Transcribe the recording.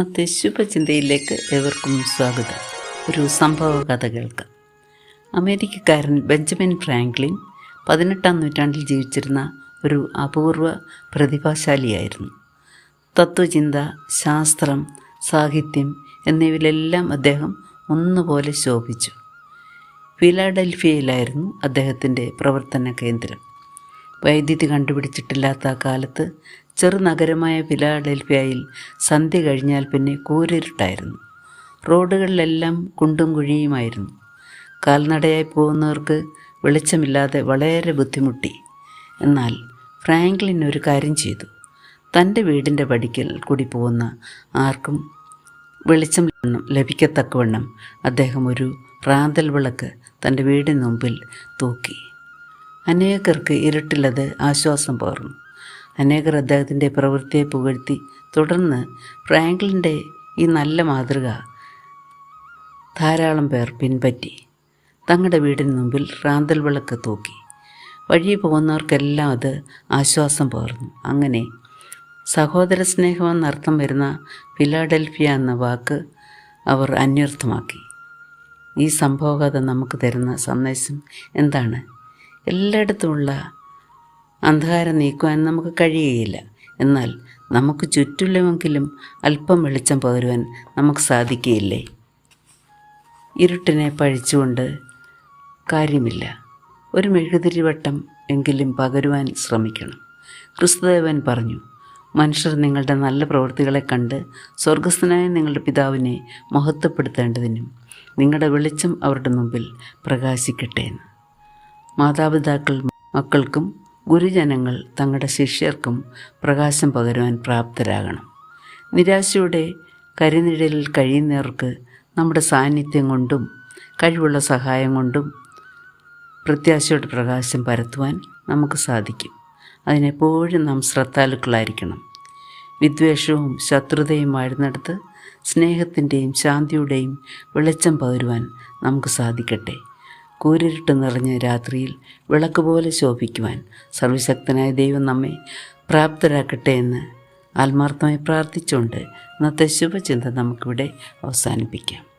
ഇന്നത്തെ ശുഭചിന്തയിലേക്ക് ഏവർക്കും സ്വാഗതം. ഒരു സംഭവ കഥ കേൾക്കാം അമേരിക്കക്കാരൻ ബെഞ്ചമിൻ ഫ്രാങ്ക്ലിൻ പതിനെട്ടാം നൂറ്റാണ്ടിൽ ജീവിച്ചിരുന്ന ഒരു അപൂർവ പ്രതിഭാശാലിയായിരുന്നു. തത്വചിന്ത ശാസ്ത്രം സാഹിത്യം എന്നിവയിലെല്ലാം അദ്ദേഹം ഒന്നുപോലെ ശോഭിച്ചു. ഫിലാഡൽഫിയയിലായിരുന്നു അദ്ദേഹത്തിന്റെ പ്രവർത്തന കേന്ദ്രം. വൈദ്യുതി കണ്ടുപിടിച്ചിട്ടില്ലാത്ത കാലത്ത് ചെറുനഗരമായ ഫിലാഡൽഫിയയിൽ സന്ധ്യ കഴിഞ്ഞാൽ പിന്നെ കൂരിരുട്ടായിരുന്നു. റോഡുകളിലെല്ലാം കുണ്ടും കുഴിയുമായിരുന്നു. കാൽനടയായി പോകുന്നവർക്ക് വെളിച്ചമില്ലാതെ വളരെ ബുദ്ധിമുട്ടി. എന്നാൽ ഫ്രാങ്ക്ലിൻ ഒരു കാര്യം ചെയ്തു. തന്റെ വീടിന്റെ പടിക്കൽ കൂടി പോകുന്ന ആർക്കും വെളിച്ചം ലഭിക്കത്തക്കവണ്ണം അദ്ദേഹം ഒരു റാന്തൽ വിളക്ക് തന്റെ വീടിന് മുമ്പിൽ തൂക്കി. അനേകർക്ക് ഇരുട്ടിലത് ആശ്വാസം പകർന്നു. അനേകർ അദ്ദേഹത്തിന്റെ പ്രവൃത്തിയെ പുകഴ്ത്തി. തുടർന്ന് ഫ്രാങ്ക്ലിന്റെ ഈ നല്ല മാതൃക ധാരാളം പേർ പിൻപറ്റി. തങ്ങളുടെ വീടിന് മുമ്പിൽ റാന്തൽ വിളക്ക് തൂക്കി. വഴി പോകുന്നവർക്കെല്ലാം അത് ആശ്വാസം പകർന്നു. അങ്ങനെ സഹോദര സ്നേഹമെന്നർത്ഥം വരുന്ന ഫിലാഡൽഫിയ എന്ന വാക്ക് അവർ അന്വർത്ഥമാക്കി. ഈ സംഭവകഥ നമുക്ക് തരുന്ന സന്ദേശം എന്താണ്? എല്ലായിടത്തുമുള്ള അന്ധകാരം നീക്കുവാൻ നമുക്ക് കഴിയുകയില്ല. എന്നാൽ നമുക്ക് ചുറ്റുള്ളവെങ്കിലും അല്പം വെളിച്ചം പകരുവാൻ നമുക്ക് സാധിക്കുകയില്ലേ? ഇരുട്ടിനെ പഴിച്ചുകൊണ്ട് കാര്യമില്ല. ഒരു മെഴുകുതിരി വട്ടം എങ്കിലും പകരുവാൻ ശ്രമിക്കണം. ക്രിസ്തുദേവൻ പറഞ്ഞു മനുഷ്യർ നിങ്ങളുടെ നല്ല പ്രവൃത്തികളെ കണ്ട് സ്വർഗസ്ഥനായ നിങ്ങളുടെ പിതാവിനെ മഹത്വപ്പെടുത്തേണ്ടതിനും നിങ്ങളുടെ വെളിച്ചം അവരുടെ മുമ്പിൽ പ്രകാശിക്കട്ടെ എന്ന്. മാതാപിതാക്കൾ മക്കൾക്കും ഗുരുജനങ്ങൾ തങ്ങളുടെ ശിഷ്യർക്കും പ്രകാശം പകരുവാൻ പ്രാപ്തരാകണം. നിരാശയുടെ കരിനിഴലിൽ കഴിയുന്നവർക്ക് നമ്മുടെ സാന്നിധ്യം കൊണ്ടും കഴിവുള്ള സഹായം കൊണ്ടും പ്രത്യാശയുടെ പ്രകാശം പരത്തുവാൻ നമുക്ക് സാധിക്കും. അതിനെപ്പോഴും നാം ശ്രദ്ധാലുക്കളായിരിക്കണം. വിദ്വേഷവും ശത്രുതയും വാഴുന്നിടത്ത് സ്നേഹത്തിന്റെയും ശാന്തിയുടെയും വെളിച്ചം പകരുവാൻ നമുക്ക് സാധിക്കട്ടെ. കൂരിരുട്ട് നിറഞ്ഞ രാത്രിയിൽ വിളക്ക് പോലെ ശോഭിക്കുവാൻ സർവശക്തനായ ദൈവം നമ്മെ പ്രാപ്തരാക്കട്ടെ എന്ന് ആത്മാർത്ഥമായി പ്രാർത്ഥിച്ചുകൊണ്ട് ഇന്നത്തെ ശുഭചിന്ത നമുക്കിവിടെ അവസാനിപ്പിക്കാം.